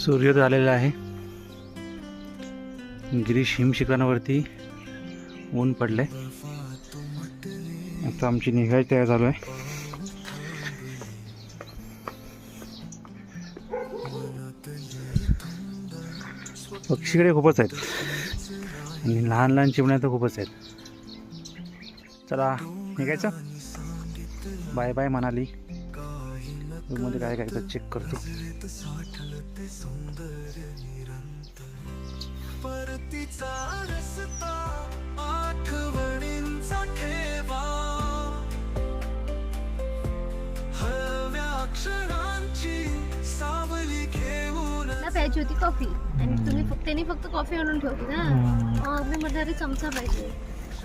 सूर्योदय आलेला आहे. गिरीश हिमशिखरांवरती ऊन पडलंय. आता आमची निघायची तयार चालू आहे पक्षीकडे खूपच आहेत. आणि लहान लहान चिमण्या तर खूपच आहेत. चला निघायचं. बाय बाय म्हणाली. मध्ये काय काय तर चेक करतो. परतीचा रस्ता आठवणींचा ठेवा. हव्या अक्षरांची सावली घेऊन प्यायची होती कॉफी आणि तुम्ही फक्त त्यांनी फक्त कॉफी आणून ठेवली ना? मग मी म्हटलं अरे चमचा पाहिजे.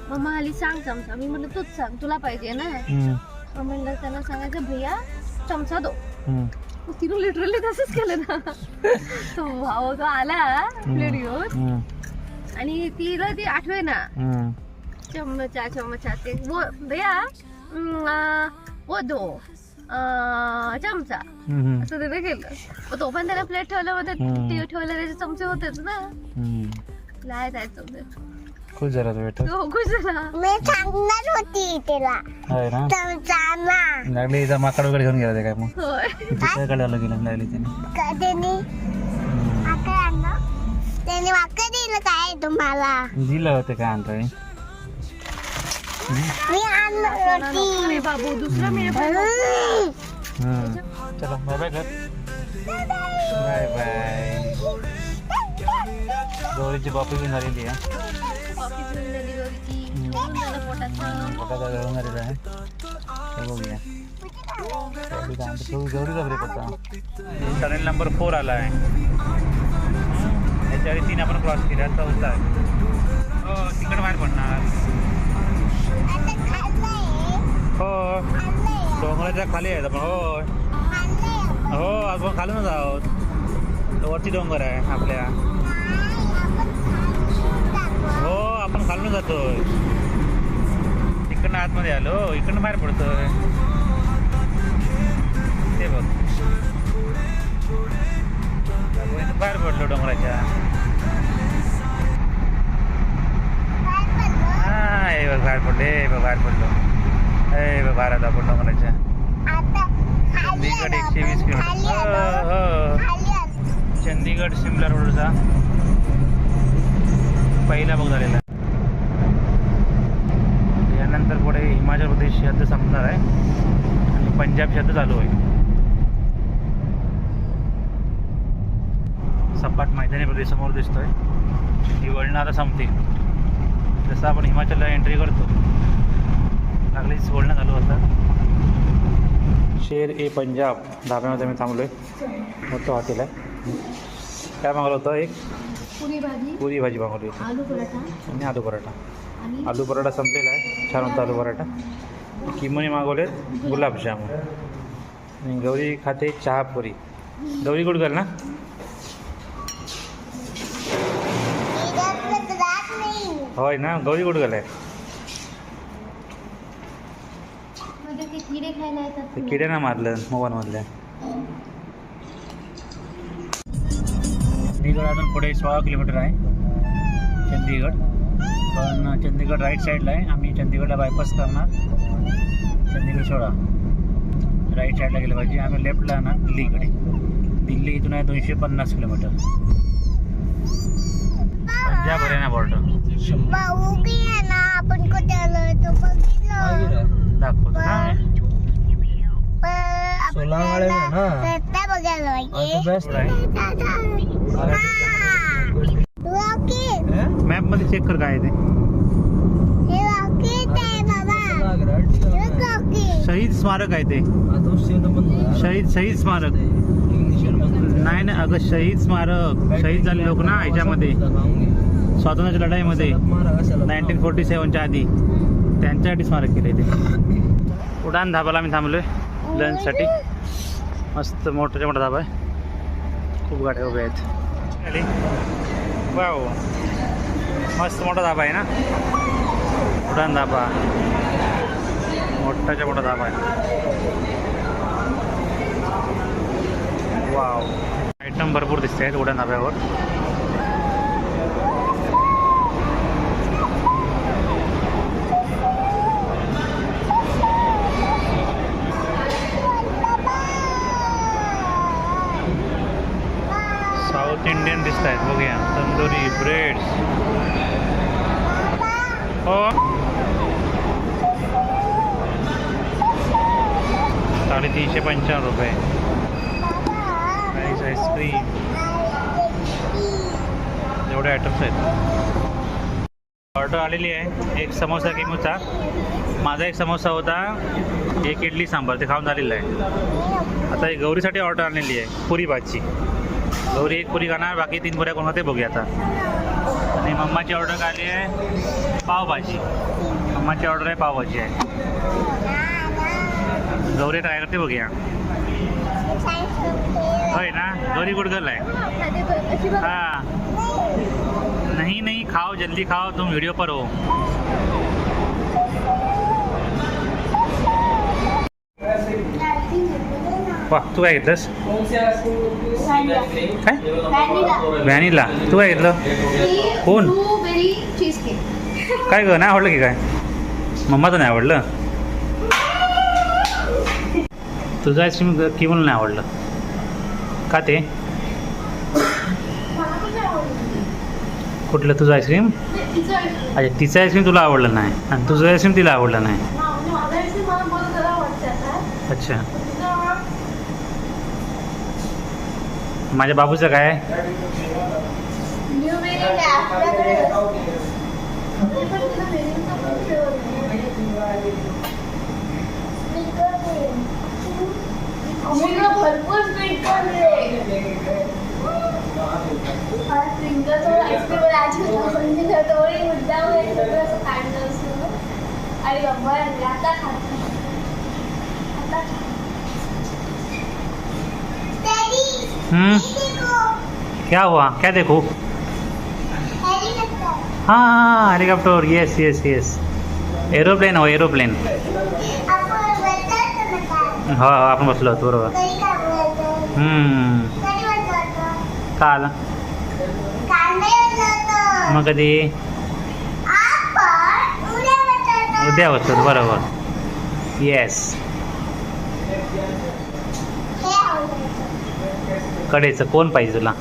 मग म्हणाली सांग चमचा. मी म्हटलं तूच सांग तुला पाहिजे ना? मग म्हणलं त्यांना सांगायचं भैया चमचा दो. तिने लिटरली तसंच केलं ना. तो भाऊ तो आला प्लेट घेऊन आणि तिला ती आठवे ना. चम्मचा चम्मचा ते वो भैया वो दो चमचा. असं त्याने केलं. तो पण त्याने प्लेट ठेवलं हम्म. ते ठेवलं त्याचे चमचे होतेच ना. लाय काय चमचे खूप जरा भेटत हो खुश झाला. मी सांगणार होती तिला. आहे ना? चमचाना लागली इथं माकड वगैरे घेऊन गेला ते काय मग? होय. दुसऱ्याकडे आलं गेलं लागली त्याने कधीनी? आकडे आणलं. त्याने वाकं दिलं काय तुम्हाला? दिलं होते काय आणता मी आणलं होती. बाबू दुसरा मी हम्म. चला बाय बाय कर बाय बाय गौरीची कॉफी घेऊन आहे. टनेल नंबर फोर आला आहे. त्याच्यावेळी तीन आपण क्रॉस केल्या चौथा आहे. हो बाहेर पडणार. हो. डोंगराच्या खाली आहेत आपण हो. हो आपण खालूनच आहोत. वरती डोंगर आहे आपल्या. आपण खालून जातोय. तिकडनं आतमध्ये आलो. इकडनं बाहेर पडतोय. ते बघ. बाहेर पडलो डोंगराच्या. हा हे बघ बाहेर पडले. हे बघ बाहेर पडलो. हे बघ बाहेर आलो आपण डोंगराच्या. चंदीगड एकशे वीस किलोमीटर. हो हो आलो. चंदीगड शिमला रोडचा पहिला भाग झालेला. आहे यानंतर पुढे हिमाचल प्रदेश हद्द संपणार आहे. आणि पंजाब हद्द चालू आहे. सपाट मैदानी प्रदेश समोर दिसतोय. ती वळणं आता संपतील. जसं आपण हिमाचलला एंट्री करतो. लागलीच वळणं चालू असतात शेर ए पंजाब. धाब्यामध्ये मी थांबलोय. मोठं हॉटेल आहे. काय मागवलं होतं एक? पुरी भाजी. पुरी भाजी मागवली होती. आलू पराठा. आणि आलू पराठा. आलू पराठा संपलेला आहे. छान होता आलू पराठा. किमोनी मागवलेत गुलाबजामुन आणि गौरी खाते चहा पुरी. गौरी गुडगल ना? होय ना? गौरी गुडगल आहे मध्ये ते किडे किड्यानं मारलं मोबाईलमधल्या चंदीगड अजून पुढे सोळा किलोमीटर आहे. चंदीगड. पण चंदीगड राईट साईडला आहे. आम्ही चंदीगडला बायपास करणार. चंदीगड सोळा राईट साईडला गेलं पाहिजे. आम्ही लेफ्टला जाणार दिल्लीकडे. दिल्ली इथून आहे दोनशे पन्नास किलोमीटर. पंजाब हरियाणा बॉर्डर. दाखवतो. ना पण सोलांगाळे आपल्याला ना? रस्ता बघायला पाहिजे बेस्ट आहे रॉकेट मॅपमध्ये चेक कर काय आहे ते. शहीद स्मारक आहे ते. शहीद शहीद स्मारक. नाही नाही अगं शहीद स्मारक. शहीद झाले लोक ना ह्याच्यामध्ये स्वातंत्र्याच्या लढाईमध्ये. नाईन्टीन फोर्टी सेवनच्या आधी. त्यांच्यासाठी स्मारक केले ते. उडान धाबाला आम्ही थांबलोय लंचसाठी. मस्त मोठाच्या मोठा धाबा आहे. खूप गाड्या उभ्या आहेत. वाव मस्त मोठा धाबा आहे ना? उडान धाबा. मोठाच्या मोठा धाबा आहे. वाव आयटम भरपूर दिसते आहेत उड्या धाब्यावर साऊथ इंडियन दिसत आहेत बघूया तंदुरी ब्रेड हो. साडेतीनशे पंचावन्न रुपये. नाईस आईस्क्रीम एवढे आयटम्स आहेत. ऑर्डर आलेली आहे. एक समोसा किमूचा. माझा एक समोसा होता. एक इडली सांबार. ते खाऊन झालेलं आहे. आता एक गौरीसाठी ऑर्डर आणलेली आहे. पुरी भाजी. गौरी एक पुरी खाणार. बाकी तीन पुऱ्या कोण ते बघूया आता. आणि मम्माची ऑर्डर आली आहे पावभाजी. मम्माची ऑर्डर आहे पावभाजी आहे. गौरी ट्राय करते बघूया. होय ना? गौरी गुड गर्ल आहे. हां. नाही नाही नहीं खाओ जल्दी खाओ तुम व्हिडिओ पर हो. वा तू काय घेतलंस? काय? व्हॅनिला. तू काय घेतलं? कोण? काय ग नाही आवडलं की काय? मम्माचं नाही आवडलं? तुझं आईस्क्रीम की म्हणून नाही आवडलं? का ते? कुठलं तुझं आईस्क्रीम अच्छा तिचं आईस्क्रीम तुला आवडलं नाही. आणि तुझं आईस्क्रीम तिला आवडलं नाही. अच्छा. माझ्या बाबूचं काय? ब्लूबेरी काय आपल्याकडे ते पण तुला बेरींचा खूप flavor आहे. भरपूर स्वीट अरे बाबा आता खात आता हम्म, क्या हुआ? क्या देखो? हाँ हाँ helicopter yes yes yes aeroplane हो एरोप्लेन हो हो आपण बसलो होतो बरोबर. काल. मग कधी? उद्या बसलो बरोबर. येस कडेचं कोण पाहिजे तुला?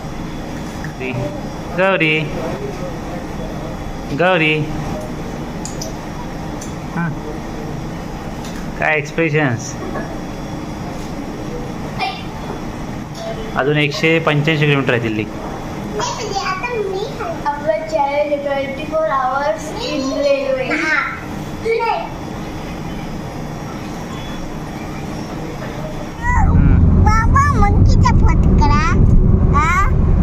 गौरी. गौरी. हां. काय एक्सप्रेशन्स अजून एकशे पंच्याऐंशी किलोमीटर आहे Delhi. Twenty four hours in railway hmm. बाबा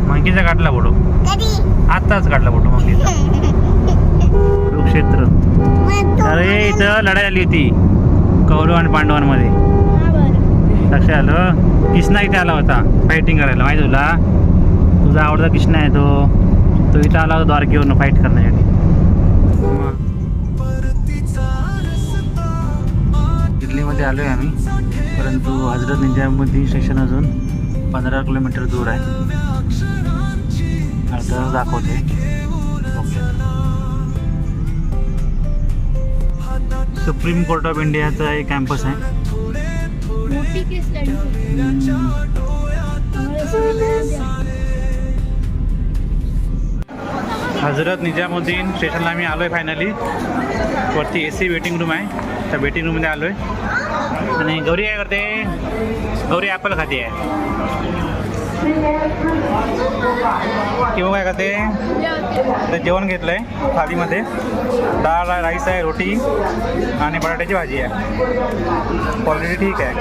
मंकीचा हा काढला फोटो. आत्ताच काढला फोटो मंकीचा कुरुक्षेत्र. अरे इथं लढाई आली होती. कौरव आणि पांडवांमध्ये. लक्षात आलं कृष्णा इथे आला होता फायटिंग करायला. माहिती तुला? तुझा आवडता कृष्णा आहे तो. तो इथं आला होता द्वारकेवरून फाईट करण्यासाठी. दिल्लीमध्ये आलो आहे आम्ही. परंतु हजरत निजामुद्दीन स्टेशन अजून. पंधरा किलोमीटर दूर आहे. आता दाखवते सुप्रीम कोर्ट ऑफ इंडियाचा एक कॅम्पस आहे. हजरत निजामुद्दीन स्टेशनला आम्ही आलो आहे फायनली वरती ए सी वेटिंग रूम आहे. त्या वेटिंग रूममध्ये आलो आहे आणि गौरी काय करते? गौरी ॲपल खाते. आहे किंवा काय करते तर जेवण घेतलं आहे थालीमध्ये. डाळ राईस आहे रोटी आणि बटाट्याची भाजी आहे. क्वालिटी ठीक आहे.